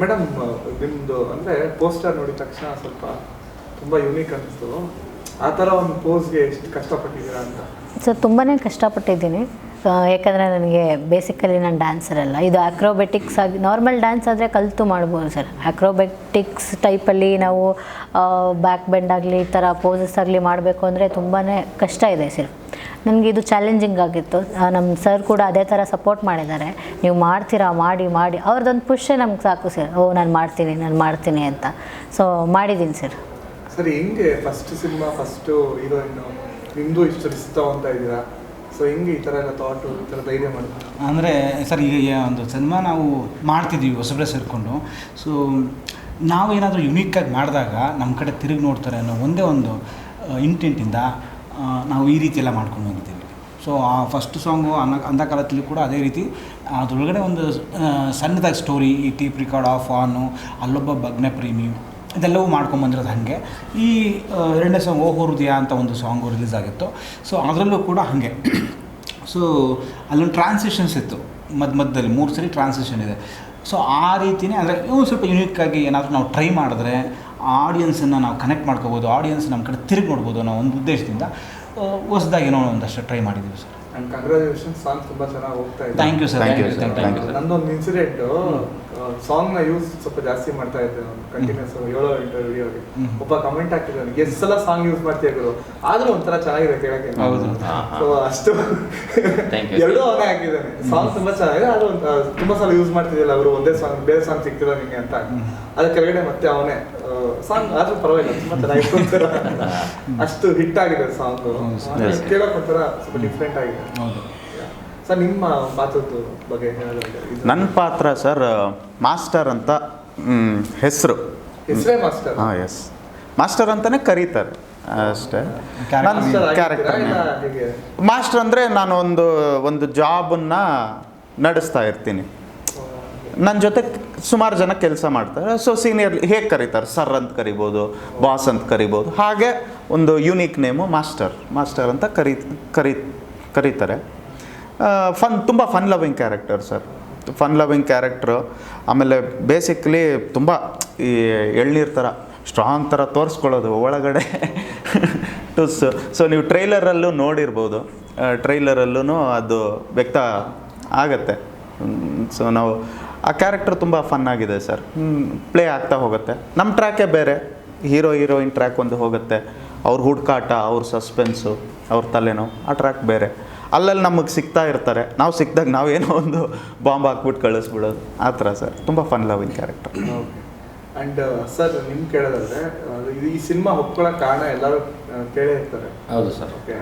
Madam, ನಿಮ್ದು ಅಂದ್ರೆ poster ನೋಡಿದ ತಕ್ಷಣ ಸ್ವಲ್ಪ ತುಂಬಾ ಯೂನಿಕ್ ಅನಿಸ್ತು. ಆ ಥರ ಒಂದು ಪೋಸ್ಗೆ ಎಷ್ಟು ಕಷ್ಟಪಟ್ಟಿದ್ದೀರಾ ಅಂತ? ಸರ್ ತುಂಬಾ ಕಷ್ಟಪಟ್ಟಿದ್ದೀನಿ. ಯಾಕಂದರೆ ನನಗೆ ಬೇಸಿಕಲಿ ನಾನು ಡ್ಯಾನ್ಸರ್ ಅಲ್ಲ. ಇದು ಆಕ್ರೋಬೆಟಿಕ್ಸ್ ಆಗಿ ನಾರ್ಮಲ್ ಡ್ಯಾನ್ಸ್ ಆದರೆ ಕಲಿತು ಮಾಡ್ಬೋದು ಸರ್. ಆಕ್ರೋಬೆಟಿಕ್ಸ್ ಟೈಪಲ್ಲಿ ನಾವು ಬ್ಯಾಕ್ ಬೆಂಡ್ ಆಗಲಿ, ಈ ಥರ ಪೋಸಸ್ ಆಗಲಿ ಮಾಡಬೇಕು ಅಂದರೆ ತುಂಬಾ ಕಷ್ಟ ಇದೆ ಸರ್. ನನಗೆ ಇದು ಚಾಲೆಂಜಿಂಗ್ ಆಗಿತ್ತು. ನಮ್ಮ ಸರ್ ಕೂಡ ಅದೇ ಥರ ಸಪೋರ್ಟ್ ಮಾಡಿದ್ದಾರೆ. ನೀವು ಮಾಡ್ತೀರಾ, ಮಾಡಿ ಮಾಡಿ. ಅವ್ರದ್ದೊಂದು ಪುಷೇ ನಮ್ಗೆ ಸಾಕು ಸರ್. ಓ, ನಾನು ಮಾಡ್ತೀನಿ ನಾನು ಮಾಡ್ತೀನಿ ಅಂತ. ಸೊ ಮಾಡಿದ್ದೀನಿ ಸರ್. ಸರ್, ಹೆಂಗೆ ಫಸ್ಟ್ ಸಿನಿಮಾ ಫಸ್ಟು ಹೀರೋಯಿನ್ ನಿಮ್ಮದು ಇಷ್ಟು ರಿಸ್ತಾ ಅಂತ ಇದ್ದೀರಾ? ಸೊ ಹೆಂಗೆ ಈ ಥರ ಎಲ್ಲ ಥಾಟು ಈ ಥರ ಧೈರ್ಯ ಮಾಡಿದ್ರು? ಅಂದರೆ, ಸರ್, ಈಗ ಒಂದು ಸಿನಿಮಾ ನಾವು ಮಾಡ್ತಿದ್ದೀವಿ ಹೊಸಬ್ರೆ ಸೇರಿಕೊಂಡು. ಸೊ ನಾವು ಏನಾದರೂ ಯುನೀಕಾಗಿ ಮಾಡಿದಾಗ ನಮ್ಮ ಕಡೆ ತಿರುಗಿ ನೋಡ್ತಾರೆ ಅನ್ನೋ ಒಂದೇ ಒಂದು ಇಂಟೆಂಟಿಂದ ನಾವು ಈ ರೀತಿ ಎಲ್ಲ ಮಾಡ್ಕೊಂಡು ಹೋಗಿದ್ದೀವಿ ಸೊ ಆ ಫಸ್ಟ್ ಸಾಂಗು ಅನ್ನ ಅಂಧಕಾಲದಲ್ಲಿ ಕೂಡ ಅದೇ ರೀತಿ, ಅದರೊಳಗಡೆ ಒಂದು ಸಣ್ಣದಾಗಿ ಸ್ಟೋರಿ ಈ ಟೀಪ್ ರಿಕಾರ್ಡ್ ಆಫ್ ಆನು ಅಲ್ಲೊಬ್ಬ ಭಗ್ನ ಪ್ರೇಮಿ ಇದೆಲ್ಲವೂ ಮಾಡ್ಕೊಂಬಂದಿರೋದು ಹಾಗೆ. ಈ ಎರಡನೇ ಸಾಂಗ್ ಓ ಹೃದಯ ಅಂತ ಒಂದು ಸಾಂಗು ರಿಲೀಸ್ ಆಗಿತ್ತು. ಸೊ ಅದರಲ್ಲೂ ಕೂಡ ಹಾಗೆ. ಸೊ ಅಲ್ಲೊಂದು ಟ್ರಾನ್ಸಿಷನ್ಸ್ ಇತ್ತು. ಮಧ್ಯ ಮಧ್ಯದಲ್ಲಿ ಮೂರು ಸರಿ ಟ್ರಾನ್ಸಿಷನ್ ಇದೆ. ಸೊ ಆ ರೀತಿಯೇ ಅಂದರೆ ಒಂದು ಸ್ವಲ್ಪ ಯುನೀಕಾಗಿ ಏನಾದರೂ ನಾವು ಟ್ರೈ ಮಾಡಿದ್ರೆ ಆಡಿಯನ್ಸನ್ನು ನಾವು ಕನೆಕ್ಟ್ ಮಾಡ್ಕೋಬೋದು ಆಡಿಯನ್ಸ್ ನಮ್ಮ ಕಡೆ ತಿರುಗಿ ನೋಡ್ಬೋದು ಅನ್ನೋ ಒಂದು ಉದ್ದೇಶದಿಂದ ಹೊಸದಾಗಿ ಏನೋ ಒಂದಷ್ಟು ಟ್ರೈ ಮಾಡಿದ್ದೀವಿ ಸರ್. ಕಂಗ್ರ್ಯಾಚುಲೇಷನ್ ಸಾಂಗ್ ತುಂಬ ಚೆನ್ನಾಗಿ ಹೋಗ್ತಾ ಇದೆ. Thank you sir Thank thank you sir. ನಂದೊಂದು ಇನ್ಸಿಡೆಂಟ್ ಸಾಂಗ್ನ ಯೂಸ್ ಸ್ವಲ್ಪ ಜಾಸ್ತಿ ಮಾಡ್ತಾ ಇದ್ದೆ ನಾನು ಕಂಟಿನ್ಯೂಸ್ ಏಳೋ ಎಂಟು ವಿಡಿಯೋಗೆ ಒಬ್ಬ ಕಮೆಂಟ್ ಹಾಕಿದ್ದಾನೆ ಎಷ್ಟು ಸಲ ಸಾಂಗ್ ಯೂಸ್ ಮಾಡ್ತೀಯ ಗುರು? ಆದ್ರೂ ಒಂಥರ ಚೆನ್ನಾಗಿದೆ ಕೇಳಕ್ಕೆ. ಸೊ ಅಷ್ಟು. ಎರಡೂ ಅವನೇ ಹಾಕಿದ್ದಾನೆ. ಸಾಂಗ್ ತುಂಬಾ ಚೆನ್ನಾಗಿದೆ. ಅದು ತುಂಬಾ ಸಲ ಯೂಸ್ ಮಾಡ್ತಿದ್ದಿಲ್ಲ ಅವರು ಒಂದೇ ಸಾಂಗ್ ಬೇರೆ ಸಾಂಗ್ ಸಿಗ್ತಿಲ್ಲ ನಿಮಗೆ ಅಂತ. ಅದ್ರ ಕೆಳಗಡೆ ಮತ್ತೆ ಅವನೇ ಸಾಂಗ್ ಆದ್ರೂ ಪರವಾಗಿಲ್ಲ ತುಂಬಾ ಚೆನ್ನಾಗಿ ಒಂಥರ ಅಷ್ಟು ಹಿಟ್ ಆಗಿದೆ ಸಾಂಗ್. ಕೇಳಕ್ ಒಂಥರ ಸ್ವಲ್ಪ ಡಿಫ್ರೆಂಟ್ ಆಗಿದೆ. ಹೌದು. ಸರ್ ನಿಮ್ಮ ಪಾತ್ರದ ಬಗ್ಗೆ ನನ್ನ ಪಾತ್ರ ಸರ್ ಮಾಸ್ಟರ್ ಅಂತ ಹೆಸರು. ಹೆಸರೇ ಮಾಸ್ಟರ್? ಹಾಂ ಎಸ್ ಮಾಸ್ಟರ್ ಅಂತಲೇ ಕರೀತಾರೆ. ಅಷ್ಟೇ. ಕ್ಯಾರೆಕ್ಟರ್ ಮಾಸ್ಟರ್ ಅಂದರೆ ನಾನು ಒಂದು ಒಂದು ಜಾಬನ್ನು ನಡೆಸ್ತಾ ಇರ್ತೀನಿ. ನನ್ನ ಜೊತೆ ಸುಮಾರು ಜನ ಕೆಲಸ ಮಾಡ್ತಾರೆ. ಸೊ ಸೀನಿಯರ್ ಹೇಗೆ ಕರೀತಾರೆ? ಸರ್ ಅಂತ ಕರಿಬೋದು ಬಾಸ್ ಅಂತ ಕರಿಬೋದು. ಹಾಗೆ ಒಂದು ಯೂನಿಕ್ ನೇಮು ಮಾಸ್ಟರ್. ಮಾಸ್ಟರ್ ಅಂತ ಕರಿ ಕರಿ ಕರೀತಾರೆ. ಫನ್ ತುಂಬ fun loving character sir fun loving character ಆಮೇಲೆ ಬೇಸಿಕ್ಲಿ ತುಂಬ ಈ ಎಳ್ನೀರು ಥರ ಸ್ಟ್ರಾಂಗ್ ಥರ ತೋರಿಸ್ಕೊಳ್ಳೋದು ಒಳಗಡೆ. ಟುಸ್ ಸೊ ನೀವು ಟ್ರೈಲರಲ್ಲೂ ನೋಡಿರ್ಬೋದು. ಟ್ರೈಲರಲ್ಲೂ ಅದು ವ್ಯಕ್ತ ಆಗತ್ತೆ. ಸೊ ನಾವು ಆ ಕ್ಯಾರೆಕ್ಟರ್ ತುಂಬ ಫನ್ ಆಗಿದೆ ಸರ್ ಪ್ಲೇ ಆಗ್ತಾ ಹೋಗುತ್ತೆ. ನಮ್ಮ ಟ್ರ್ಯಾಕೇ ಬೇರೆ. ಹೀರೋ ಹೀರೋಯಿನ್ ಟ್ರ್ಯಾಕ್ ಒಂದು ಹೋಗುತ್ತೆ. ಅವ್ರ ಹುಡುಕಾಟ, ಅವ್ರ ಸಸ್ಪೆನ್ಸು ಅವ್ರ ತಲೆನೋ ಆ ಟ್ರ್ಯಾಕ್ ಬೇರೆ. ಅಲ್ಲಲ್ಲಿ ನಮಗೆ ಸಿಗ್ತಾ ಇರ್ತಾರೆ. ನಾವು ಸಿಕ್ಕಿದಾಗ ನಾವೇನೋ ಒಂದು ಬಾಂಬ್ ಹಾಕ್ಬಿಟ್ಟು ಕಳಿಸ್ಬಿಡೋದು. ಆ ಥರ ಸರ್. ತುಂಬ fun loving character and sir ನಿಮ್ ಕೇಳೋದಾದ್ರೆ ಇದು ಈ ಸಿನಿಮಾ ಒಪ್ಕೊಳ್ಳೋಕೆ ಕಾರಣ ಎಲ್ಲರೂ ಕೇಳೇ ಇರ್ತಾರೆ. ಹೌದು ಸರ್. ಓಕೆ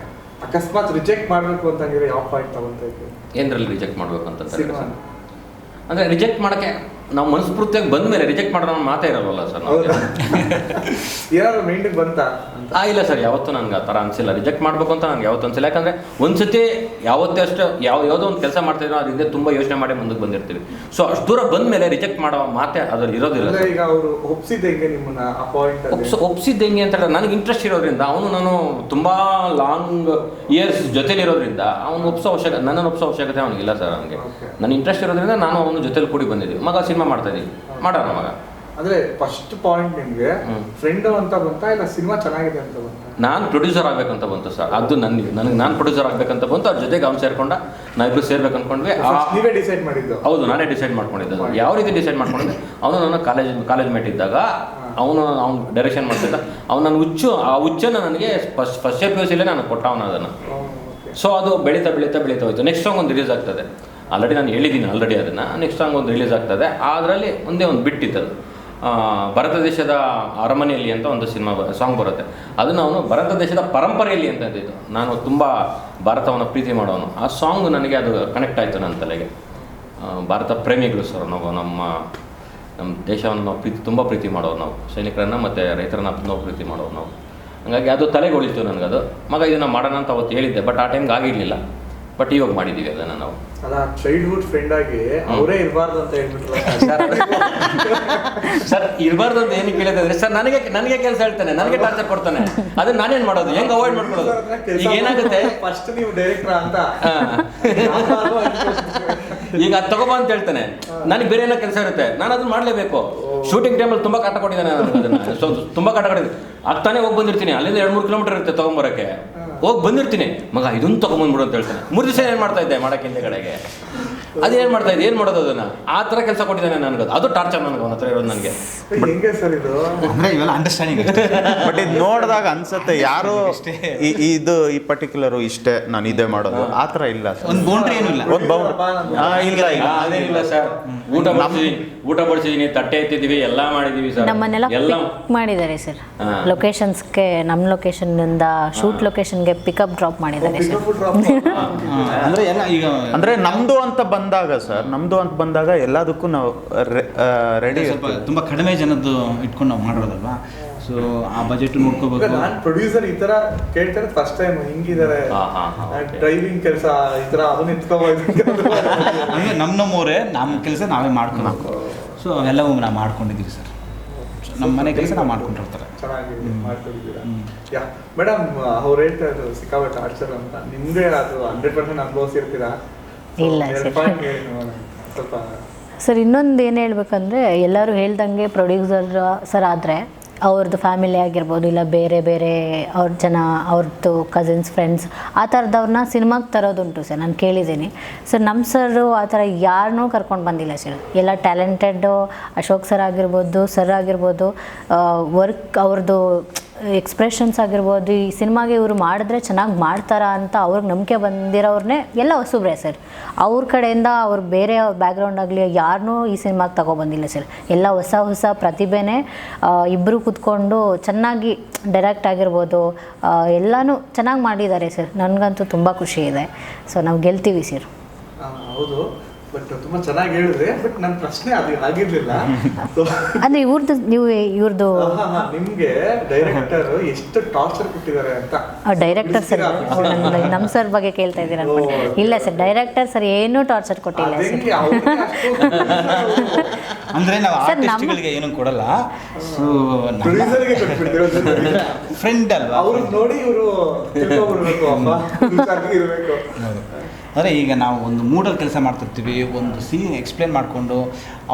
ಅಕಸ್ಮಾತ್ ರಿಜೆಕ್ಟ್ ಮಾಡಬೇಕು ಅಂತಂದ್ರೆ ಯಾವ ಪಾಯಿಂಟ್ ತಗೊಂತ ಇದ್ದೀವಿ ಏನರಲ್ಲಿ ರಿಜೆಕ್ಟ್ ಮಾಡಬೇಕು ಅಂತ ಸಿನಿಮಾ. ಅಂದ್ರೆ ರಿಜೆಕ್ಟ್ ಮಾಡಕ್ಕೆ ನಾವು ಮನಸ್ಫೂರ್ತಿಯಾಗಿ ಬಂದ ಮೇಲೆ ರಿಜೆಕ್ಟ್ ಮಾಡೋ ಮಾತೇ ಇರಲ್ವಲ್ಲ ಸರ್ ಯಾರು ಏನಾದ್ರು ಮೈಂಡಿಗೆ ಬಂತ? ಆ ಇಲ್ಲ ಸರ್ ಯಾವತ್ತೂ ನನಗೆ ಆ ಥರ ಅನಿಸಿಲ್ಲ. ರಿಜೆಕ್ಟ್ ಮಾಡಬೇಕು ಅಂತ ನನಗೆ ಯಾವತ್ತೂ ಅನಿಸಿಲ್ಲ. ಯಾಕಂದರೆ ಒಂದ್ಸತಿ ಯಾವತ್ತೇ ಅಷ್ಟು ಯಾವ ಯಾವುದೋ ಒಂದು ಕೆಲಸ ಮಾಡ್ತಿದ್ರು ಅದ್ರ ಹಿಂದೆ ತುಂಬ ಯೋಚನೆ ಮಾಡಿ ಮುಂದಕ್ಕೆ ಬಂದಿರ್ತೀವಿ. ಸೊ ಅಷ್ಟು ದೂರ ಬಂದ ಮೇಲೆ ರಿಜೆಕ್ಟ್ ಮಾಡೋ ಮಾತೆ ಅದ್ರಲ್ಲಿ ಇರೋದಿಲ್ಲ ಈಗ ಅವರು ಒಪ್ಸಿದ ಹೆಂಗೆ ನಿಮ್ಮನ್ನ ಅಪಾಯಿಂಟ್ ಒಪ್ಸಿದ್ದು ಹೆಂಗೆ ಅಂತ ಹೇಳಿದ್ರೆ ನನಗೆ ಇಂಟ್ರೆಸ್ಟ್ ಇರೋದ್ರಿಂದ ಅವನು ನಾನು ತುಂಬ ಲಾಂಗ್ ಇಯರ್ಸ್ ಜೊತೆಲಿರೋದ್ರಿಂದ ಅವನು ಒಪ್ಸೋ ಅವಶ್ಯಕತೆ ನನ್ನನ್ನು ಒಪ್ಸೋ ಅವಶ್ಯಕತೆ ಅವನಿಗಿಲ್ಲ ಸರ್ ನನಗೆ. ನನ್ನ ಇಂಟ್ರೆಸ್ಟ್ ಇರೋದ್ರಿಂದ ನಾನು ಅವನ ಜೊತೆಲಿ ಕೂಡಿ ಬಂದಿದ್ದೀವಿ. ಮಗ ಸಿನಿಮಾ ಮಾಡ್ತಾ ಇದ್ದೀವಿ ಮಾಡೋಣ ಮಗ ಅಂದ್ರೆ ಫಸ್ಟ್ ಪಾಯಿಂಟ್ ನಿಮ್ಗೆ ಫ್ರೆಂಡ್ ಅಂತ ಬಂತ ಇಲ್ಲ ಸಿನಿಮಾ ಚೆನ್ನಾಗಿದೆ ಅಂತ ಬಂತ? ನಾನು ಪ್ರೊಡ್ಯೂಸರ್ ಆಗ್ಬೇಕಂತ ಬಂತು ಸರ್. ಅದು ನನಗೆ ನನಗೆ ನಾನು ಪ್ರೊಡ್ಯೂಸರ್ ಆಗ್ಬೇಕಂತ ಬಂತು. ಅವ್ರ ಜೊತೆಗೆ ಅವ್ನು ಸೇರ್ಕೊಂಡ. ನಾವಿಬ್ರು ಸೇರ್ಬೇಕು ಅನ್ಕೊಂಡ್ವಿ ನೀವೇ ಡಿಸೈಡ್ ಮಾಡಿದ್ದು. ಹೌದು ನಾನೇ ಡಿಸೈಡ್ ಮಾಡ್ಕೊಂಡಿದ್ದೆ. ಯಾವ ರೀತಿ ಡಿಸೈಡ್ ಮಾಡ್ಕೊಂಡಿದ್ದೆ? ಅವನು ನನ್ನ ಕಾಲೇಜ್ ಕಾಲೇಜ್ ಮೇಟ್ ಇದ್ದಾಗ ಅವನು ಅವ್ನು ಡೈರೆಕ್ಷನ್ ಮಾಡ್ತಿದ್ದ. ಅವ್ನು ನನ್ನ ಹುಚ್ಚು ಆ ಹುಚ್ಚನ್ನು ನನಗೆ ಫಸ್ಟ್ ಫಸ್ಟ್ ಪಿ ಯು ಸಿಲೇ ನಾನು ಕೊಟ್ಟ ಅವನು ಅದನ್ನು ಸೊ ಅದು ಬೆಳೀತಾ ಬೆಳೀತಾ ಬೆಳೀತಾ ಹೋಯ್ತು. ನೆಕ್ಸ್ಟ್ ಸಾಂಗ್ ಒಂದು ರಿಲೀಸ್ ಆಗ್ತದೆ. ಆಲ್ರೆಡಿ ನಾನು ಹೇಳಿದ್ದೀನಿ ಆಲ್ರೆಡಿ ಅದನ್ನು. ನೆಕ್ಸ್ಟ್ ಸಾಂಗ್ ಒಂದು ರಿಲೀಸ್ ಆಗ್ತದೆ. ಅದರಲ್ಲಿ ಒಂದೇ ಒಂದು ಬಿಟ್ಟಿತ್ತು ಅದು. ಆ, ಭಾರತ ದೇಶದ ಅರಮನೆಯಲ್ಲಿ ಅಂತ ಒಂದು ಸಿನಿಮಾ ಸಾಂಗ್ ಬರುತ್ತೆ. ಅದನ್ನು ಅವನು ಭಾರತ ದೇಶದ ಪರಂಪರೆಯಲ್ಲಿ ಅಂತ ಇದ್ದಿದ್ದು ನಾನು ತುಂಬ ಭಾರತವನ್ನು ಪ್ರೀತಿ ಮಾಡೋನು ಆ ಸಾಂಗ್ ನನಗೆ ಅದು ಕನೆಕ್ಟ್ ಆಯಿತು ನನ್ನ ತಲೆಗೆ. ಭಾರತ ಪ್ರೇಮಿಗಳು ಸರ್ ನಾವು ನಮ್ಮ ನಮ್ಮ ದೇಶವನ್ನು ನಾವು ಪ್ರೀತಿ ತುಂಬ ಪ್ರೀತಿ ಮಾಡೋರು ನಾವು. ಸೈನಿಕರನ್ನು ಮತ್ತು ರೈತರನ್ನ ತುಂಬ ಪ್ರೀತಿ ಮಾಡೋರು ನಾವು. ಹಾಗಾಗಿ ಅದು ತಲೆಗೆ ಉಳಿತು ನನಗದು. ಮಗ ಇದನ್ನು ಮಾಡೋಣ ಅಂತ ಅವತ್ತು ಹೇಳಿದ್ದೆ ಬಟ್ ಆ ಟೈಮ್ಗೆ ಆಗಿರಲಿಲ್ಲ. ಬಟ್ ಇವಾಗ ಮಾಡಿದೀವಿ ಅದನ್ನ ನಾವು. ಅಲ್ಲ ಚೈಲ್ಡ್ಹುಡ್ ಫ್ರೆಂಡ್ ಆಗಿ ಅವರೇ ಇರಬಾರ್ದು ಅಂತ ಹೇಳ್ಬಿಟ್ರು ಸರ್. ಇರಬಾರ್ದು ಅಂತ ಏನಕ್ಕೆ ಕೇಳಿದ್ರೆ ಸರ್ ನನಗೆ ನನಗೆ ಕೆಲಸ ಹೇಳ್ತಾನೆ ನನಗೆ ಟಾರ್ಚರ್ ಕೊಡ್ತಾನೆ. ಅದನ್ನ ನಾನೇನ್ ಮಾಡೋದು? ಹೆಂಗ್ ಅವಾಯ್ಡ್ ಮಾಡ್ಕೊಳ್ಳೋದು? ಈಗ ಏನಾಗುತ್ತೆ? ಫಸ್ಟ್ ನೀವು ಡೈರೆಕ್ಟರ್ ಅಂತ. ಈಗ ಅದು ತಗೋಬಾ ಅಂತ ಹೇಳ್ತಾನೆ. ನನಗೆ ಬೇರೆ ಏನೋ ಕೆಲಸ ಇರುತ್ತೆ. ನಾನು ಅದನ್ನ ಮಾಡಲೇಬೇಕು. ಶೂಟಿಂಗ್ ಟೈಮಲ್ಲಿ ತುಂಬ ಕಾಟ ಕೊಟ್ಟಿದ್ದಾನೆ ನನಗೆ ಅದನ್ನ. ಸೊ, ತುಂಬ ಕಾಟ ಕೊಟ್ಟಿದ್ದೆ. ಆಗ್ತಾನೆ ಹೋಗಿ ಬಂದಿರ್ತೀನಿ. ಅಲ್ಲಿಂದ ಎರಡು ಮೂರು ಕಿಲೋಮೀಟರ್ ಇರುತ್ತೆ ತೊಗೊಂಬರೋಕ್ಕೆ. ಹೋಗಿ ಬಂದಿರ್ತೀನಿ. ಮಗ ಇದನ್ನ ತೊಗೊಂಬಂದ್ಬಿಡು ಅಂತ ಹೇಳ್ತಾನೆ. ಮೂರು ದಿವಸ ಏನು ಮಾಡ್ತಾ ಇದ್ದೆ? ಮಾಡಕ್ಕೆ ಹಿಂದೆ ಕಡೆಗೆ. ಅದೇನು ಮಾಡ್ತಾ ಇದೆ? ಏನು ಮಾಡೋದು ಅದನ್ನ? ಆ ತರ ಕೆಲಸ ಕೊಟ್ಟಿದ್ದಾನೆ ನನಗೆ ಅದು ಟಾರ್ಚರ್ ನನಗೆ ಅವನ ಹತ್ರ ಇರೋದು ನನಗೆ. ಹೆಂಗೆ ಸರ್ ಇದು? ಅಂದರೆ ಇವೆಲ್ಲ ಅಂಡರ್ಸ್ಟ್ಯಾಂಡಿಂಗ್ ಬಟ್ ಇದು ನೋಡಿದಾಗ ಅನ್ಸುತ್ತೆ ಯಾರು ಈ- ಇದು ಈ ಪರ್ಟಿಕ್ಯುಲರ್ ಇಷ್ಟೇ ನಾನು ಇದೇ ಮಾಡೋದು. ಆ ತರ ಇಲ್ಲ ಸರ್. ಒಂದು ಬೌಂಡ್ರಿ ಏನೂ ಇಲ್ಲ. ಒಂದು ಬೌಂಡ್ರಿ ಇಲ್ಲ ಇಲ್ಲ. ಅದೇ ಇಲ್ಲ ಸರ್. ಊಟ ಬಡಿಸಿದೀನಿ ಊಟ ಬಡಿಸಿದೀನಿ ತಟ್ಟೆ ಎತ್ತಿದೀವಿ ಎಲ್ಲ ಮಾಡಿದೀವಿ ಸರ್. ನಮ್ಮನ್ನೆಲ್ಲ ಎಲ್ಲ ಪಿಕ್ ಮಾಡಿದ್ದಾರೆ ಸರ್. ಹಾ. ಲೊಕೇಶನ್ಸ್ಗೆ ನಮ್ಮ ಲೊಕೇಶನ್ನಿಂದ ಶೂಟ್ ಲೊಕೇಶನ್ಗೆ ಪಿಕಪ್ ಡ್ರಾಪ್ ಮಾಡಿದ್ದಾರೆ ಸರ್. ಅಂದ್ರೆ ಎಲ್ಲ ಈಗ ಅಂದ್ರೆ ನಮ್ದು ಅಂತ ಬಂದಾಗ ಸರ್ ನಮ್ದು ಅಂತ ಬಂದಾಗ ಎಲ್ಲದಕ್ಕೂ ನಾವು ರೆಡಿ ಸ್ವಲ್ಪ ತುಂಬ ಕಡಿಮೆ ಜನದ್ದು ಇಟ್ಕೊಂಡು ನಾವು ಮಾಡಿರೋದಲ್ವಾ ಸೊ ಆ ಬಜೆಟ್ ನೋಡ್ಕೋಬೇಕು. ನಾನು ಪ್ರೊಡ್ಯೂಸರ್ ಈ ತರ ಕೇಳ್ತಾರೆ ಫಸ್ಟ್ ಟೈಮ್ ಹಿಂಗಿದ್ದಾರೆ ಡ್ರೈವಿಂಗ್ ಕೆಲಸ ಈ ತರ ಅದನ್ನ ಎತ್ಕೋಬೋದು ಅಂದ್ರೆ ನಮ್ಮ ನಮ್ಮೂರೇ ನಮ್ಮ ಕೆಲಸ ನಾವೇ ಮಾಡ್ಕೊಬೇಕು. ಸೊ ಅವೆಲ್ಲವೂ ನಾವು ಮಾಡ್ಕೊಂಡಿದ್ದೀವಿ ಸರ್. ನಮ್ಮ ಮನೆ ಕೆಲಸ ನಾವು ಮಾಡ್ಕೊಂಡಿರ್ತಾರೆ. ಚೆನ್ನಾಗಿ ಮಾಡ್ಕೊಂಡಿದ್ದೀರಾ? ಯಾ ಮೇಡಮ್ ಅವ್ರು ಹೇಳ್ತಾ ಇದ್ರು ಸಿಕ್ಕಾಪಟ್ಟೆ ಟಾರ್ಚರ್ ಅಂತ. ನಿಮ್ಗೆ ಅದು ಹಂಡ್ರೆಡ್ ಪರ್ಸೆಂಟ್ ಅನುಭವಿಸಿರ್ತೀರಾ? ಇಲ್ಲ. ಸ್ವಲ್ಪ ಸರ್ ಇನ್ನೊಂದು ಏನು ಹೇಳ್ಬೇಕಂದ್ರೆ ಎಲ್ಲರೂ ಹೇಳ್ದಂಗೆ ಪ್ರೊಡ್ಯೂಸರ್ ಸರ್ ಆದರೆ ಅವ್ರದ್ದು ಫ್ಯಾಮಿಲಿ ಆಗಿರ್ಬೋದು ಇಲ್ಲ ಬೇರೆ ಬೇರೆ ಅವ್ರ ಜನ ಅವ್ರದ್ದು ಕಸಿನ್ಸ್ ಫ್ರೆಂಡ್ಸ್ ಆ ಥರದವ್ರನ್ನ ಸಿನಿಮಾಗೆ ತರೋದುಂಟು ಸರ್ ನಾನು ಕೇಳಿದ್ದೀನಿ. ಸರ್ ನಮ್ಮ ಸರು ಆ ಥರ ಯಾರನ್ನೂ ಕರ್ಕೊಂಡು ಬಂದಿಲ್ಲ ಸರ್. ಎಲ್ಲ ಟ್ಯಾಲೆಂಟೆಡ್ ಅಶೋಕ್ ಸರ್ ಆಗಿರ್ಬೋದು ಸರ್ ಆಗಿರ್ಬೋದು ವರ್ಕ್ ಅವ್ರದ್ದು ಎಕ್ಸ್ಪ್ರೆಷನ್ಸ್ ಆಗಿರ್ಬೋದು, ಈ ಸಿನಿಮಾಗೆ ಇವರು ಮಾಡಿದ್ರೆ ಚೆನ್ನಾಗಿ ಮಾಡ್ತಾರಾ ಅಂತ ಅವ್ರಿಗೆ ನಂಬಿಕೆ ಬಂದಿರೋರನ್ನೇ ಎಲ್ಲ ಹೊಸಬ್ರೆ ಸರ್. ಅವ್ರ ಕಡೆಯಿಂದ ಅವ್ರು ಬೇರೆ ಬ್ಯಾಕ್ಗ್ರೌಂಡ್ ಆಗಲಿ ಯಾರನ್ನೂ ಈ ಸಿನಿಮಾಗೆ ತಗೊಬಂದಿಲ್ಲ ಸರ್. ಎಲ್ಲ ಹೊಸ ಹೊಸ ಪ್ರತಿಭೆನೇ ಇಬ್ಬರು ಕೂತ್ಕೊಂಡು ಚೆನ್ನಾಗಿ ಡೈರೆಕ್ಟ್ ಆಗಿರ್ಬೋದು ಎಲ್ಲನೂ ಚೆನ್ನಾಗಿ ಮಾಡಿದ್ದಾರೆ ಸರ್. ನನಗಂತೂ ತುಂಬ ಖುಷಿ ಇದೆ. ಸೊ ನಾವು ಗೆಲ್ತೀವಿ ಸರ್. ಹೌದು. ಬಟ್ ತುಂಬಾ ಚೆನ್ನಾಗಿ ಹೇಳಿದ್ರೆ ಬಟ್ ನನ್ನ ಪ್ರಶ್ನೆ ಅದು ಆಗಿರ್ಲಿಲ್ಲ ಅಂದ್ರೆ ಇವ್ರದ್ದು ನೀವು ಇವ್ರದ್ದು ನಿಮ್ಗೆ ಡೈರೆಕ್ಟರ್ ಎಷ್ಟು ಟಾರ್ಚರ್ ಕೊಟ್ಟಿದ್ದಾರೆ ಅಂತ. ಡೈರೆಕ್ಟರ್ ಸರ್ ನಮ್ಮ ಸರ್ ಬಗ್ಗೆ ಕೇಳ್ತಾ ಇದ್ದೀರಾ ಅನ್ಕೊಂಡು. ಇಲ್ಲ ಸರ್ ಡೈರೆಕ್ಟರ್ ಸರ್ ಏನು ಟಾರ್ಚರ್ ಕೊಟ್ಟಿಲ್ಲ ಅಂದರೆ ನಾವು ಆರ್ಟಿಸ್ಟ್ಗಳಿಗೆ ಏನು ಕೊಡಲ್ಲ. ಫ್ರೆಂಡ್ ಅಲ್ವಾ? ಅವ್ರು ನೋಡಿ ಇವರು ಇರ್ಬೇಕು. ಅಂದರೆ ಈಗ ನಾವು ಒಂದು ಮೂಡಲ್ಲಿ ಕೆಲಸ ಮಾಡ್ತಿರ್ತೀವಿ ಒಂದು ಸೀನ್ ಎಕ್ಸ್ಪ್ಲೇನ್ ಮಾಡಿಕೊಂಡು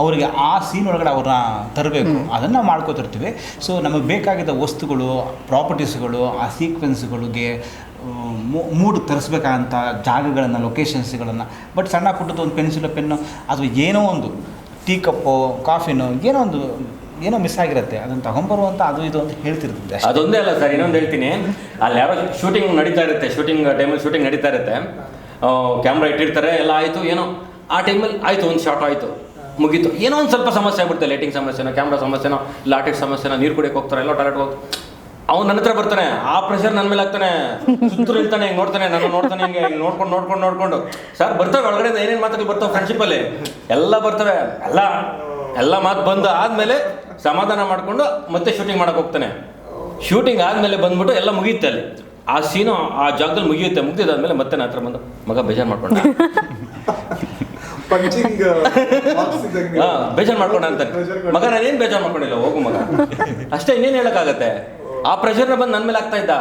ಅವರಿಗೆ ಆ ಸೀನ್ ಒಳಗಡೆ ಅವ್ರನ್ನ ತರಬೇಕು. ಅದನ್ನು ನಾವು ಮಾಡ್ಕೋತಿರ್ತೀವಿ. ಸೊ ನಮಗೆ ಬೇಕಾಗಿದ್ದ ವಸ್ತುಗಳು ಪ್ರಾಪರ್ಟೀಸ್ಗಳು ಆ ಸೀಕ್ವೆನ್ಸ್ಗಳಿಗೆ ಮೂಡ್ ತರಿಸ್ಬೇಕಾದಂಥ ಜಾಗಗಳನ್ನು ಲೊಕೇಶನ್ಸ್ಗಳನ್ನು ಬಟ್ ಸಣ್ಣ ಪುಟ್ಟದ್ದು ಒಂದು ಪೆನ್ಸಿಲು ಪೆನ್ನು ಅಥವಾ ಏನೋ ಒಂದು ಟೀ ಕಪ್ಪು ಕಾಫಿನೋ ಏನೋ ಒಂದು ಏನೋ ಮಿಸ್ ಆಗಿರುತ್ತೆ. ಅದನ್ನು ತಗೊಂಬರುವಂತ ಅದು ಇದು ಅಂತ ಹೇಳ್ತಿರ್ತಿದ್ದೆ ಅದೊಂದೇ ಅಲ್ಲ ಸರ್ ಇನ್ನೊಂದು ಹೇಳ್ತೀನಿ. ಅಲ್ಲಿ ಯಾರೋ ಶೂಟಿಂಗ್ ನಡೀತಾ ಇರುತ್ತೆ ಶೂಟಿಂಗ್ ಟೈಮಲ್ಲಿ ಶೂಟಿಂಗ್ ನಡೀತಾ ಇರುತ್ತೆ. ಕ್ಯಾಮ್ರಾ ಇಟ್ಟಿರ್ತಾರೆ, ಎಲ್ಲ ಆಯಿತು, ಏನೋ, ಆ ಟೈಮಲ್ಲಿ ಆಯಿತು, ಒಂದು ಶಾರ್ಟ್ ಆಯಿತು, ಮುಗೀತು. ಏನೋ ಒಂದು ಸ್ವಲ್ಪ ಸಮಸ್ಯೆ ಆಗ್ಬಿಡುತ್ತೆ ಲೈಟಿಂಗ್ ಸಮಸ್ಯೆನೋ ಕ್ಯಾಮ್ರಾ ಸಮಸ್ಯೆನೋ ಲಾಟಿಕ್ ಸಮಸ್ಯೆನೋ, ನೀರು ಕುಡಿಯೋಕೆ ಹೋಗ್ತಾರೆ, ಎಲ್ಲ ಟಾಯ್ಲೆಟ್ ಹೋಗ್ತಾರೆ ಅವ್ನು ನನ್ನ ಹತ್ರ ಬರ್ತಾನೆ, ಆ ಪ್ರೆಷರ್ ನನ್ನ ಮೇಲೆ ಆಗ್ತಾನೆ ಸುತ್ತಲೂ ಇರ್ತಾನೆ ಹಿಂಗೆ ನೋಡ್ತಾನೆ, ನಾನು ನೋಡ್ತಾನೆ, ಹಿಂಗೆ ಹಿಂಗೆ ನೋಡ್ಕೊಂಡು ನೋಡ್ಕೊಂಡು ನೋಡ್ಕೊಂಡು. ಸರ್ ಬರ್ತವೆ ಒಳಗಡೆ ಏನೇನು ಮಾತುಗಳು ಬರ್ತವೆ ಫ್ರೆಂಡ್ಶಿಪ್ಪಲ್ಲಿ ಎಲ್ಲ ಬರ್ತವೆ, ಎಲ್ಲ ಎಲ್ಲ ಮಾತು ಬಂದು ಆದಮೇಲೆ ಸಮಾಧಾನ ಮಾಡಿಕೊಂಡು ಮತ್ತೆ ಶೂಟಿಂಗ್ ಮಾಡೋಕೆ ಹೋಗ್ತಾನೆ. ಶೂಟಿಂಗ್ ಆದಮೇಲೆ ಬಂದ್ಬಿಟ್ಟು ಎಲ್ಲ ಮುಗಿಯುತ್ತೆ ಅಲ್ಲಿ. ಆ ಸೀನು ಆ ಜಾಗದಲ್ಲಿ ಮುಗಿಯುತ್ತೆ ಮುಗಿದಾದ್ಮೇಲೆ ಮತ್ತೆ ನನ್ನ ಹತ್ರ ಬಂದು ಮಗ ಬೇಜಾರು ಮಾಡ್ಕೊಂಡ. ಪಂಚಿಂಗ್ ಹಾ ಬೇಜಾರು ಮಾಡ್ಕೊಂಡ ಅಂತ. ಮಗ ನಾನೇನು ಬೇಜಾರು ಮಾಡ್ಕೊಂಡಿಲ್ಲ ಹೋಗು ಮಗ. ಅಷ್ಟೇ ಇನ್ನೇನು ಹೇಳೋಕ್ಕಾಗತ್ತೆ? ಆ ಪ್ರೆಷರ್ನ ಬಂದು ನನ್ನ ಮೇಲೆ ಆಗ್ತಾ ಇದ್ದ.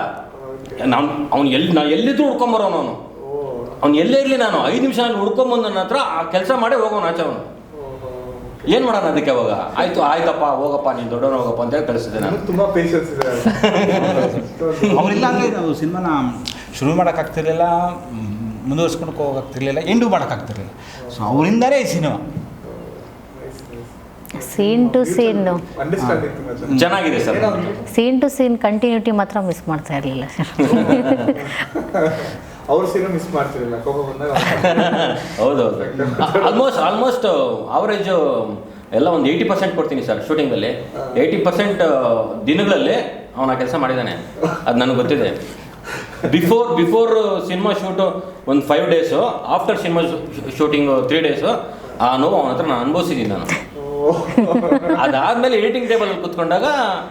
ನಾನು ಅವ್ನು ಎಲ್ಲಿ ನಾನು ಎಲ್ಲಿದ್ರು ಹುಡ್ಕೊಂಬರೋನು ಅವನು. ಅವ್ನು ಎಲ್ಲೇ ಇರಲಿ ನಾನು. ಐದು ನಿಮಿಷ ನಾನು ಹುಡ್ಕೊಂಬಂದು ನನ್ನ ಹತ್ರ ಆ ಕೆಲಸ ಮಾಡೇ ಹೋಗೋನು ಆಚೆ ಅವನು. ಏನು ಮಾಡೋಣ ಅದಕ್ಕೆ ಅವಾಗ? ಆಯ್ತು ಆಯ್ತಪ್ಪ ಹೋಗಪ್ಪ ನೀನು ದೊಡ್ಡವನು ಹೋಗಪ್ಪ ಅಂತ ಹೇಳಿ ಕಳಿಸಿದೆ ನಾನು. ನನಗೆ ತುಂಬಾ ಪೇಷನ್ಸ್ ಇದೆ ಅವರಿಲ್ಲ ಅಂದರೆ ನಾವು ಸಿನಿಮಾನ ಶುರು ಮಾಡೋಕ್ಕಾಗ್ತಿರ್ಲಿಲ್ಲ ಮುಂದುವರ್ಸ್ಕೊಂಡು ಹೋಗೋಕ್ತಿರ್ಲಿಲ್ಲ ಎಂಡು ಮಾಡೋಕ್ಕಾಗ್ತಿರ್ಲಿಲ್ಲ. ಸೊ ಅವರಿಂದಲೇ ಈ ಸಿನಿಮಾ. ಸೀನ್ ಟು ಸೀನ್ ಚೆನ್ನಾಗಿದೆ. Sir. Scene to scene continuity ಮಾತ್ರ ಮಿಸ್ ಮಾಡ್ತಾ ಇರಲಿಲ್ಲ. ಸರ್ ಅವ್ರ ಸೀನು ಮಿಸ್ ಮಾಡ್ತಿರಲಿಲ್ಲ ಕೋಪ ಬಂದಾಗ ಹೌದೌದು. ಆಲ್ಮೋಸ್ಟ್ ಆಲ್ಮೋಸ್ಟ್ ಅವರೇಜು ಎಲ್ಲ ಒಂದು ಏಯ್ಟಿ ಪರ್ಸೆಂಟ್ ಕೊಡ್ತೀನಿ ಸರ್ ಶೂಟಿಂಗಲ್ಲಿ ಏಯ್ಟಿ ಪರ್ಸೆಂಟ್ ದಿನಗಳಲ್ಲಿ ಅವನ ಆ ಕೆಲಸ ಮಾಡಿದ್ದಾನೆ ಅದು ನನಗೆ ಗೊತ್ತಿದೆ. ಬಿಫೋರ್ ಬಿಫೋರ್ ಸಿನಿಮಾ ಶೂಟು ಒಂದು five days after cinema shooting three days ಆ ನೋವು ಅವನ ಹತ್ರ ನಾನು ಅನುಭವಿಸಿದ್ದೀನಿ ನಾನು. ಅದಾದ್ಮೇಲೆ ಎಡಿಟಿಂಗ್ ಟೇಬಲ್ ಕುತ್ಕೊಂಡಾಗ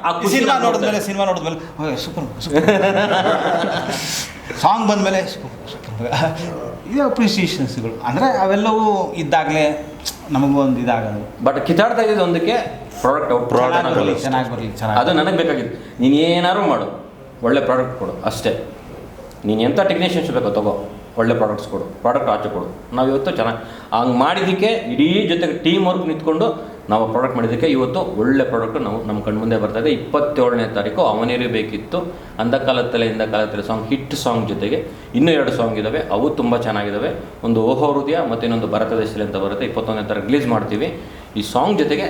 ಆ ಸಿನಿಮಾ ನೋಡಿದ್ಮೇಲೆ ಸಿನಿಮಾ ನೋಡಿದ್ಮೇಲೆ ಸೂಪರ್ ಸಾಂಗ್ ಬಂದಮೇಲೆ ಸೂಪರ್ ಇದು ಅಪ್ರಿಸಿಯೇಷನ್ಸ್ಗಳು ಅಂದರೆ ಅವೆಲ್ಲವೂ ಇದ್ದಾಗಲೇ ನಮಗೂ ಒಂದು ಇದಾಗೋದು. ಬಟ್ ಕಿತಾಡ್ತಾ ಇದ್ದಿದ್ದು ಒಂದಕ್ಕೆ ಪ್ರಾಡಕ್ಟ್ ಪ್ರಾಡಕ್ಟ್ ಬರಲಿ ಚೆನ್ನಾಗಿ ಬರಲಿ ಚೆನ್ನಾಗಿ ಅದು ನನಗೆ ಬೇಕಾಗಿತ್ತು. ನೀನು ಏನಾದ್ರು ಮಾಡು ಒಳ್ಳೆ ಪ್ರಾಡಕ್ಟ್ ಕೊಡು ಅಷ್ಟೇ. ನೀನು ಎಂಥ ಟೆಕ್ನಿಷಿಯನ್ಸ್ ಬೇಕೋ ತಗೋ ಒಳ್ಳೆ ಪ್ರಾಡಕ್ಟ್ಸ್ ಕೊಡು. ಪ್ರಾಡಕ್ಟ್ ಆಚೆ ಕೊಡು. ನಾವು ಇವತ್ತು ಚೆನ್ನಾಗಿ ಹಂಗೆ ಮಾಡಿದ್ದಕ್ಕೆ ಇಡೀ ಜೊತೆಗೆ ಟೀಮ್ ವರ್ಕ್ ನಿಂತ್ಕೊಂಡು ನಾವು ಪ್ರಾಡಕ್ಟ್ ಮಾಡಿದ್ದಕ್ಕೆ ಇವತ್ತು ಒಳ್ಳೆ ಪ್ರಾಡಕ್ಟ್ ನಾವು ನಮ್ಮ ಕಣ್ಮುಂದೆ ಬರ್ತಾ ಇದೆ. ಇಪ್ಪತ್ತೇಳನೇ ತಾರೀಕು ಅವನೇರಿ ಬೇಕಿತ್ತು. ಅಂದ ಕಾಲತ್ತಲೆ ಇಂದ ಕಾಲತ್ತಲೆ ಸಾಂಗ್ ಹಿಟ್ ಸಾಂಗ್ ಜೊತೆಗೆ ಇನ್ನೂ ಎರಡು ಸಾಂಗ್ ಇದ್ದಾವೆ ಅವು ತುಂಬ ಚೆನ್ನಾಗಿದ್ದಾವೆ ಒಂದು ಓಹೋ ಹೃದಯ ಮತ್ತು ಇನ್ನೊಂದು ಭಾರತ ದೇಶದಲ್ಲಿ ಅಂತ ಬರುತ್ತೆ. ಇಪ್ಪತ್ತೊಂದನೇ ತಾರೀಕು ರಿಲೀಸ್ ಮಾಡ್ತೀವಿ. ಈ ಸಾಂಗ್ ಜೊತೆಗೆ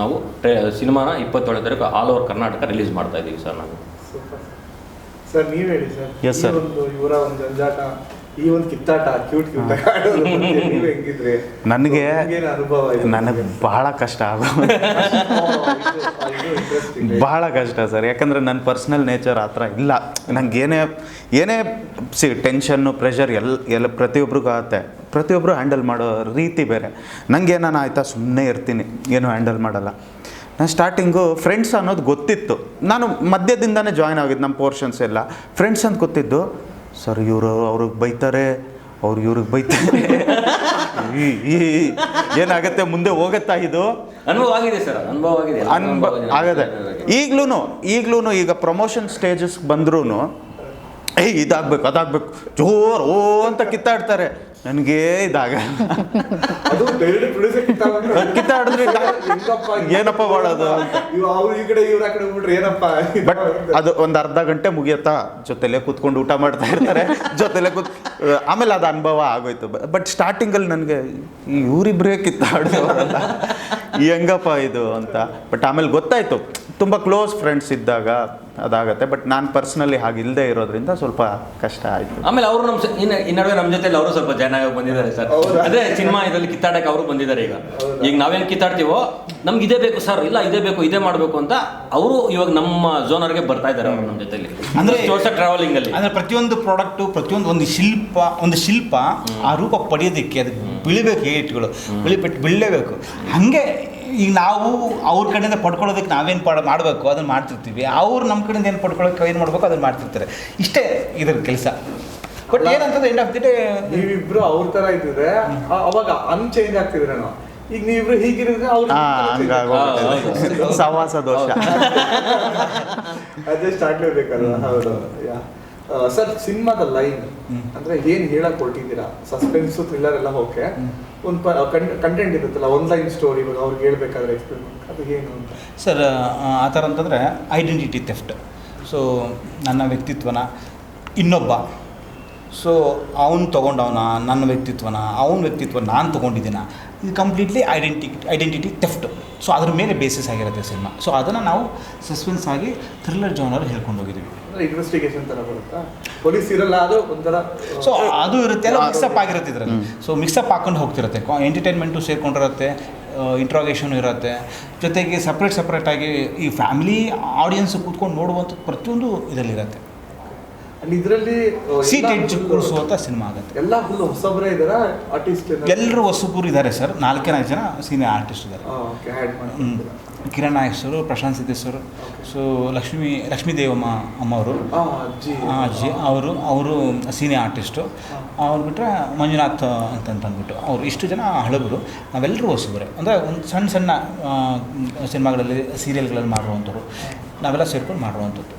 ನಾವು ಟ್ರೇ ಸಿನಿಮಾನ ಇಪ್ಪತ್ತೇಳನೇ ತಾರೀಕು ಆಲ್ ಓವರ್ ಕರ್ನಾಟಕ ರಿಲೀಸ್ ಮಾಡ್ತಾ ಇದ್ದೀವಿ ಸರ್ ನಾವು. ಸರ್ ನೀವು ಹೇಳಿ ಸರ್. ಎಸ್ ಸರ್ ಇವರ ಒಂದು ಜಂಜಾಟ ಈ ಒಂದು ಕಿತ್ತಾಟ ಕ್ಯೂಟ್ ಕ್ಯೂಟ್ ಆಡೋದು ನೀವು ಹೆಂಗಿದ್ರಿ? ನನಗೆ ಅನುಭವ ಇದೆ? ನನಗೆ ಬಹಳ ಕಷ್ಟ ಆಗೋ ಬಹಳ ಕಷ್ಟ ಸರ್. ಯಾಕಂದರೆ ನನ್ನ ಪರ್ಸ್ನಲ್ ನೇಚರ್ ಆ ಥರ ಇಲ್ಲ. ನಂಗೆ ಏನೇ ಏನೇ ಸಿ ಟೆನ್ಷನ್ನು ಪ್ರೆಷರ್ ಎಲ್ಲ ಎಲ್ಲ ಪ್ರತಿಯೊಬ್ರಿಗೂ ಆಗುತ್ತೆ. ಪ್ರತಿಯೊಬ್ಬರು ಹ್ಯಾಂಡಲ್ ಮಾಡೋ ರೀತಿ ಬೇರೆ. ನನಗೆ ಏನಾನ ಆಯಿತಾ ಸುಮ್ಮನೆ ಇರ್ತೀನಿ. ಏನು ಹ್ಯಾಂಡಲ್ ಮಾಡಲ್ಲ. ನಾನು ಸ್ಟಾರ್ಟಿಂಗು ಫ್ರೆಂಡ್ಸ್ ಅನ್ನೋದು ಗೊತ್ತಿತ್ತು. ನಾನು ಮಧ್ಯದಿಂದನೇ ಜಾಯ್ನ್ ಆಗಿದ್ದು ನಮ್ಮ ಪೋರ್ಷನ್ಸ್ ಎಲ್ಲ. ಫ್ರೆಂಡ್ಸ್ ಅಂತ ಗೊತ್ತಿದ್ದು ಸರ್ ಇವರು ಅವ್ರಿಗೆ ಬೈತಾರೆ ಅವ್ರು ಇವ್ರಿಗೆ ಬೈತಾರೆ. ಈ ಈ ಏನಾಗತ್ತೆ ಮುಂದೆ ಹೋಗತ್ತಾ ಇದು? ಅನುಭವ ಆಗಿದೆ ಸರ್ ಅನುಭವ ಆಗಿದೆ. ಅನ್ಬ ಆಗದೆ. ಈಗ್ಲೂ ಈಗ್ಲೂ ಈಗ ಪ್ರಮೋಷನ್ ಸ್ಟೇಜಸ್ ಬಂದ್ರೂ ಏಯ್ ಇದಾಗ್ಬೇಕು ಅದಾಗ್ಬೇಕು. ಜೋರ್ ಓ ಅಂತ ಕಿತ್ತಾಡ್ತಾರೆ. ನನಗೆ ಇದಾಗ. ಕಿತ್ತಾಡಿದ್ರೆ ಏನಪ್ಪ ಮಾಡೋದು ಅಂತ. ಇವ್ ಅವ್ರು ಈ ಕಡೆ ಇವ್ರ ಆ ಕಡೆ ಹೋಗ್ಬಿಟ್ರೆ ಏನಪ್ಪ? ಬಟ್ ಅದು ಒಂದು ಅರ್ಧ ಗಂಟೆ ಮುಗಿಯತ್ತಾ ಜೊತೆಲೆ ಕೂತ್ಕೊಂಡು ಊಟ ಮಾಡ್ತಾ ಇರ್ತಾರೆ. ಜೊತೆಲೆ ಕೂತ್ ಆಮೇಲೆ ಅದು ಅನುಭವ ಆಗೋಯ್ತು. ಬಟ್ ಸ್ಟಾರ್ಟಿಂಗಲ್ಲಿ ನನಗೆ ಇವರಿಬ್ಬರೇ ಕಿತ್ತಾಡೋರಲ್ಲ ಹೆಂಗಪ್ಪ ಇದು ಅಂತ. ಬಟ್ ಆಮೇಲೆ ಗೊತ್ತಾಯ್ತು. ತುಂಬ ಕ್ಲೋಸ್ ಫ್ರೆಂಡ್ಸ್ ಇದ್ದಾಗ ಅದಾಗತ್ತೆ ಬಟ್ ನಾನು ಪರ್ಸ್ನಲಿ ಹಾಗೆ ಇಲ್ಲದೆ ಇರೋದ್ರಿಂದ ಸ್ವಲ್ಪ ಕಷ್ಟ ಆಯಿತು. ಆಮೇಲೆ ಅವರು ನಮ್ಮ ಸ- ಇನ್ನ ಈ ನಡುವೆ ನಮ್ಮ ಜೊತೆಲಿ ಅವರು ಸ್ವಲ್ಪ ಜನ ಬಂದಿದ್ದಾರೆ ಸರ್. ಅದೇ ಸಿನಿಮಾ ಇದರಲ್ಲಿ ಕಿತ್ತಾಡಕ್ಕೆ ಅವರು ಬಂದಿದ್ದಾರೆ ಈಗ. ಈಗ ನಾವೇನು ಕಿತ್ತಾಡ್ತೀವೋ ನಮ್ಗೆ ಇದೇ ಬೇಕು ಸರ್ ಇಲ್ಲ ಇದೇ ಬೇಕು ಇದೇ ಮಾಡಬೇಕು ಅಂತ ಅವರು ಇವಾಗ ನಮ್ಮ ಝೋನರ್ಗೆ ಬರ್ತಾ ಇದ್ದಾರೆ ಅವರು ನಮ್ಮ ಜೊತೆಲಿ. ಅಂದ್ರೆ ವರ್ಷ ಟ್ರಾವೆಲಿಂಗ್ ಅಲ್ಲಿ. ಅಂದರೆ ಪ್ರತಿಯೊಂದು ಪ್ರಾಡಕ್ಟು ಪ್ರತಿಯೊಂದು ಒಂದು ಶಿಲ್ಪ ಒಂದು ಶಿಲ್ಪ ಆ ರೂಪ ಪಡೆಯೋದಕ್ಕೆ ಅದಕ್ಕೆ ಬೀಳಬೇಕು ಏಟ್ಗಳು ಬಿಳಿಬಿಟ್ಟು ಬೀಳಲೇಬೇಕು. ಹಾಗೆ ಈಗ ನಾವು ಅವ್ರ ಕಡೆಯಿಂದ ಪಡ್ಕೊಳ್ಳೋದಕ್ಕೆ ನಾವೇನು ಪಡ ಮಾಡಬೇಕು ಅದನ್ನು ಮಾಡ್ತಿರ್ತೀವಿ. ಅವ್ರು ನಮ್ಮ ಕಡೆಯಿಂದ ಏನು ಪಡ್ಕೊಳ್ಳೋಕೆ ಏನು ಮಾಡಬೇಕು ಅದನ್ನು ಮಾಡ್ತಿರ್ತಾರೆ. ಇಷ್ಟೇ ಇದ್ರ ಕೆಲಸ. ಬಟ್ ಏನಂತಂದ್ರೆ ಎಂಡ್ ಆಫ್ ದಿ ಡೇ ನೀವಿಬ್ರು ಅವ್ರ ತರ ಇದ್ದಿದ್ರೆ ಅವಾಗ ಅನ್ ಚೇಂಜ್ ಆಗ್ತಿದ್ರೆ ನಾವು ಈಗ ನೀವಿಬ್ರು ಹೀಗಿರಿದ್ರೆ ಅವ್ರು ಸವಾಸ ದೋಷ. ಅಡ್ಜಸ್ಟ್ ಆಗ್ಲೇಬೇಕಲ್ವ ಹೌದು. ಸರ್, ಸಿನಿಮಾದ ಲೈನ್ ಅಂದ್ರೆ ಏನ್ ಹೇಳಕ್ ಹೊರಟಿದ್ದೀರಾ? ಸಸ್ಪೆನ್ಸ್ ಥ್ರಿಲ್ಲರ್ ಎಲ್ಲ ಓಕೆ ಒಂದು ಕಂಟೆಂಟ್ ಇರುತ್ತಲ್ಲ ಒನ್ ಲೈನ್ ಸ್ಟೋರಿ ಅವ್ರಿಗೆ ಹೇಳ್ಬೇಕಾದ್ರೆ ಎಕ್ಸ್ಪ್ಲೇನ್ ಅದು ಏನು ಅಂತ? ಸರ್, ಆ ಥರ ಅಂತಂದರೆ ಐಡೆಂಟಿಟಿ ಥೆಫ್ಟ್ ಸೊ ನನ್ನ ವ್ಯಕ್ತಿತ್ವನ ಇನ್ನೊಬ್ಬ ಸೊ ಅವನು ತೊಗೊಂಡವನ ನನ್ನ ವ್ಯಕ್ತಿತ್ವನ ಅವನ ವ್ಯಕ್ತಿತ್ವ ನಾನು ತೊಗೊಂಡಿದ್ದೀನ ಇದು completely identity identity theft so ಅದ್ರ ಮೇಲೆ ಬೇಸಿಸ್ ಆಗಿರುತ್ತೆ ಸಿನಿಮಾ ಸೊ ಅದನ್ನು ನಾವು ಸಸ್ಪೆನ್ಸ್ ಆಗಿ ಥ್ರಿಲ್ಲರ್ ಜಾನರ್ ಹೇಳ್ಕೊಂಡು ಹೋಗಿದ್ದೀವಿ. ಅಂದ್ರೆ ಇನ್ವೆಸ್ಟಿಗೇಷನ್ ತರ ಬರುತ್ತಾ? ಪೊಲೀಸ್ ಇರಲ್ಲ ಅದು ಒಂಥರ ಸೊ ಅದು ಇರುತ್ತೆ ಎಲ್ಲ ಮಿಕ್ಸಪ್ ಆಗಿರುತ್ತೆ ಇದರಲ್ಲಿ. ಸೊ ಮಿಕ್ಸಪ್ ಹಾಕೊಂಡು ಹೋಗ್ತಿರುತ್ತೆ. ಎಂಟರ್ಟೈನ್ಮೆಂಟು ಸೇರ್ಕೊಂಡಿರುತ್ತೆ ಇಂಟ್ರಾಗೇಷನ್ ಇರುತ್ತೆ. ಜೊತೆಗೆ ಸಪ್ರೇಟ್ ಸಪ್ರೇಟಾಗಿ ಈ ಫ್ಯಾಮಿಲಿ ಆಡಿಯನ್ಸ್ ಕೂತ್ಕೊಂಡು ನೋಡುವಂಥ ಪ್ರತಿಯೊಂದು ಇದರಲ್ಲಿರುತ್ತೆ ಅಲ್ಲಿ ಇದರಲ್ಲಿ ಸೀಟ್ ಎಡ್ಜ್ ಕೂರಿಸುವಂಥ ಸಿನಿಮಾ ಆಗುತ್ತೆ. ಎಲ್ಲ ಫುಲ್ ಹೊಸಬ್ರೇ ಇದಾರ? ಆರ್ಟಿಸ್ಟ್ ಎಲ್ಲರೂ ಹೊಸಬರು ಇದ್ದಾರೆ ಸರ್. ನಾಲ್ಕೇ ನಾಲ್ಕು ಜನ ಸೀನಿಯರ್ ಆರ್ಟಿಸ್ಟ್ ಇದ್ದಾರೆ. ಕಿರಣ್ ನಾಯಕ್ ಸರ್ ಪ್ರಶಾಂತ್ ಸಿದ್ದೇಶ್ವರ್ ಸೊ ಲಕ್ಷ್ಮೀ ಲಕ್ಷ್ಮೀ ದೇವಮ್ಮ ಅಮ್ಮವರು. ಅಜ್ಜಿ. ಅವರು ಅವರು ಸೀನಿಯರ್ ಆರ್ಟಿಸ್ಟು ಅವ್ರು ಬಿಟ್ಟರೆ ಮಂಜುನಾಥ್ ಅಂತಂತ ಅಂದ್ಬಿಟ್ಟು ಅವರು ಇಷ್ಟು ಜನ ಹಳಬರು. ನಾವೆಲ್ಲರೂ ಹೊಸಬರೇ. ಅಂದರೆ ಒಂದು ಸಣ್ಣ ಸಣ್ಣ ಸಿನಿಮಾಗಳಲ್ಲಿ ಸೀರಿಯಲ್ಗಳಲ್ಲಿ ಮಾಡುವಂಥವ್ರು. ನಾವೆಲ್ಲ ಸೇರ್ಕೊಂಡು ಮಾಡುವಂಥದ್ದು.